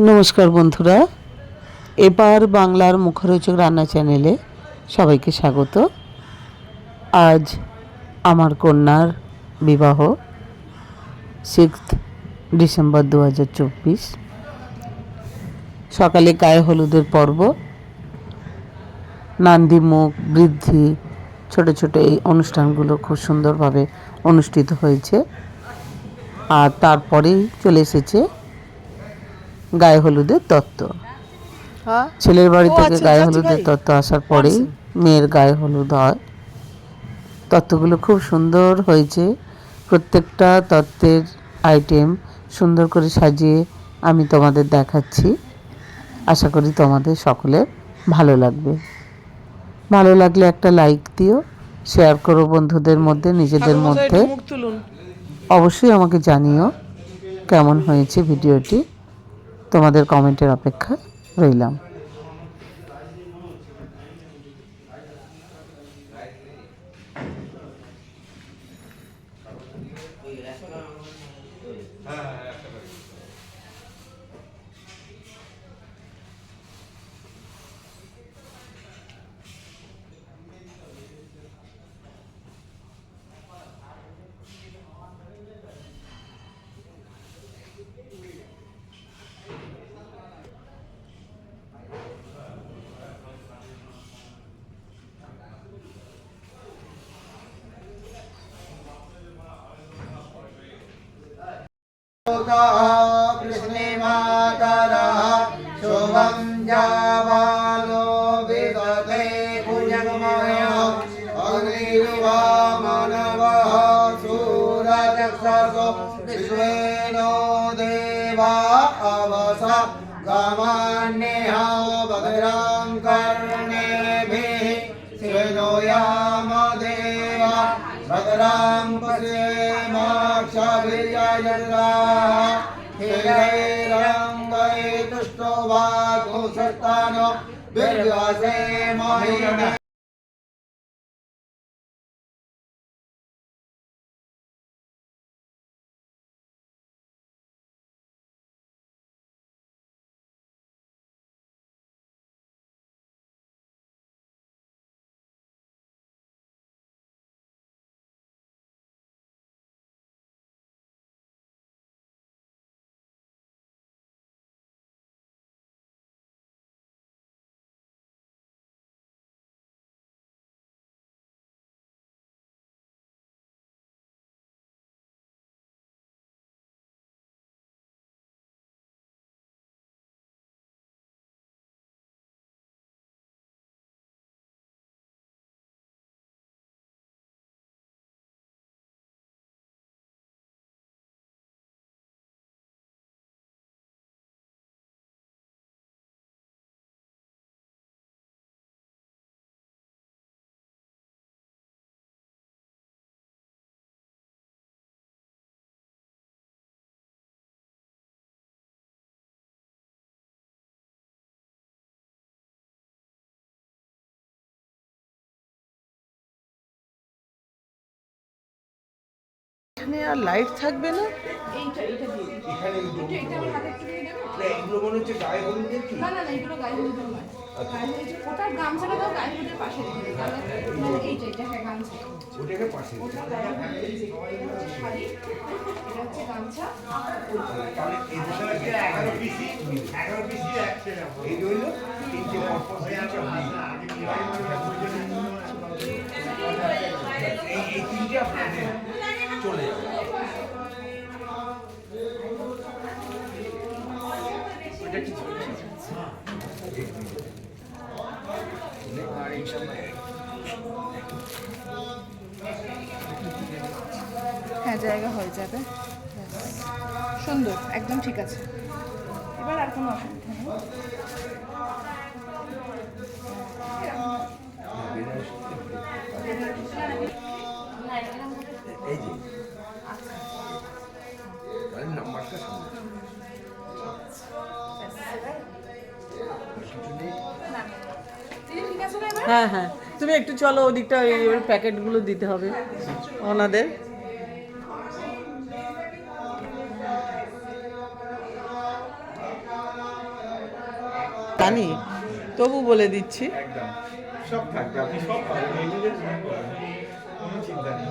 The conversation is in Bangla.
নমস্কার বন্ধুরা, এবার বাংলার মুখরোচক রান্না চ্যানেলে সবাইকে স্বাগত। আজ আমার কন্যার বিবাহ সিক্সথ ডিসেম্বর দু হাজার চব্বিশ। সকালে গায়ে হলুদের পর্ব নান্দিমুখ বৃদ্ধি, ছোট ছোট এই অনুষ্ঠানগুলো খুব সুন্দরভাবে অনুষ্ঠিত হয়েছে। আর তারপরেই চলে এসেছে গায়ে হলুদের তত্ত্ব। হ্যাঁ। ছেলের বাড়ি থেকে গায়ে হলুদের তত্ত্ব আসার পরেই মেয়ের গায়ে হলুদ হয়। তত্ত্বগুলো খুব সুন্দর হয়েছে। প্রত্যেকটা তত্ত্বের আইটেম সুন্দর করে সাজিয়ে আমি তোমাদের দেখাচ্ছি। আশা করি তোমাদের সকলের ভালো লাগবে। ভালো লাগলে একটা লাইক দিও শেয়ার করো বন্ধুদের মধ্যে নিজেদের মধ্যে। অবশ্যই আমাকে জানিও কেমন হয়েছে ভিডিওটি। তোমাদের কমেন্টের অপেক্ষা রইলাম। कृष्णे मातरः शुभं जाबालो विदते भुजगमयः अग्निर्वा मानवः सूरजक्षसो विश्वेनो देवा अवसा गामान्यः भद्रां कर्णेभिः श्रेणो यामदेवा भद्रां पश्येमाक्षभिर्यजल्लाः हिरैरङ्गै तुष्टो वाघुसत्तानो विर्वासे महिमे ওটাকে পাশে ওটা গায়ে হলুদের এই যে, এটা হচ্ছে শাড়ি এটা গামছা। তাহলে এদের সাথে এগারো পিসি এগারো পিসি এই রইল তিনটে পরপর তিনটে এই এই তিনটে আপনাদের চলে যাবে। হ্যাঁ। জায়গা হয়ে যাবে। সুন্দর একদম ঠিক আছে। এবার আর কোনো অসুবিধা নেই। এই যে হ্যাঁ হ্যাঁ। তুমি একটু চলো, ওদিকটা এবার প্যাকেটগুলো দিতে হবে ওনাদের। জানি তবু বলে দিচ্ছি। সব থাকবে, আপনি সব পাবেন চিন্তা নেই।